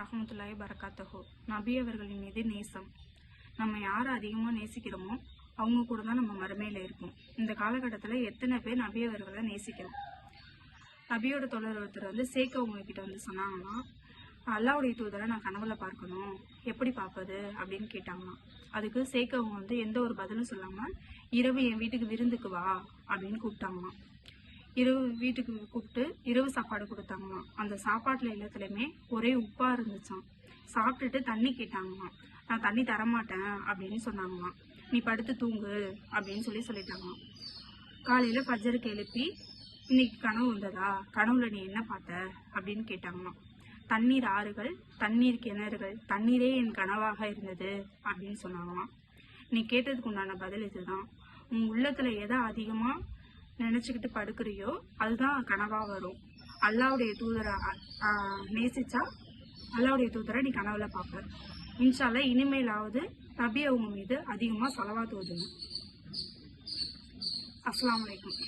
ரஹமத்துல்லாய் பரக்காத்தஹு நபி அவர்களின் மீது நேசம். நம்ம யாரை அதிகமாக நேசிக்கிறோமோ அவங்க கூட தான் நம்ம மறுமையில் இருப்போம். இந்த காலகட்டத்தில் எத்தனை பேர் நபி அவர்களை நேசிக்கிறோம்? நபியோட தொடர் ஒருத்தர் வந்து சேர்க்க உங்ககிட்ட வந்து சொன்னாங்கன்னா அல்லாவுடைய தூதரை நான் கனவுல பார்க்கணும். எப்படி பார்ப்பது? அப்படின்னு கேட்டாங்களாம். அதுக்கு சேர்க்கவங்க வந்து எந்த ஒரு பதிலும் சொல்லாமல் இரவு என் வீட்டுக்கு விருந்துக்கு வா அப்படின்னு கூப்பிட்டாங்களாம். இரவு வீட்டுக்கு கூப்பிட்டு இரவு சாப்பாடு கொடுத்தாங்களாம். அந்த சாப்பாட்டில் எல்லாத்துலேயுமே ஒரே உப்பாக இருந்துச்சாம். சாப்பிட்டுட்டு தண்ணி கேட்டாங்களாம். நான் தண்ணி தரமாட்டேன் அப்படின்னு சொன்னாங்களாம். நீ படுத்து தூங்கு அப்படின்னு சொல்லி சொல்லிட்டாங்களாம். காலையில் பஜருக்கு எழுப்பி இன்னைக்கு கனவு வந்ததா? கனவுல நீ என்ன பார்த்த? அப்படின்னு கேட்டாங்களாம். தண்ணீர் ஆறுகள் தண்ணீர் கிணறுகள் தண்ணீரே என் கனவாக இருந்தது அப்படின்னு சொன்னாங்களாம். நீ கேட்டதுக்கு உண்டான பதில் இதுதான். உன் உள்ளத்தில் எதை அதிகமாக நினைச்சுக்கிட்டு படுக்கிறியோ அதுதான் கனவா வரும். அல்லாவுடைய தூதரை நேசிச்சா அல்லாவுடைய தூதரை நீ கனவுல பார்ப்ப. இன்ஷால இனிமேலாவது நபி அவங்க மீது அதிகமா செலவா தோதுங்க அஸ்லாம் வலைக்கம்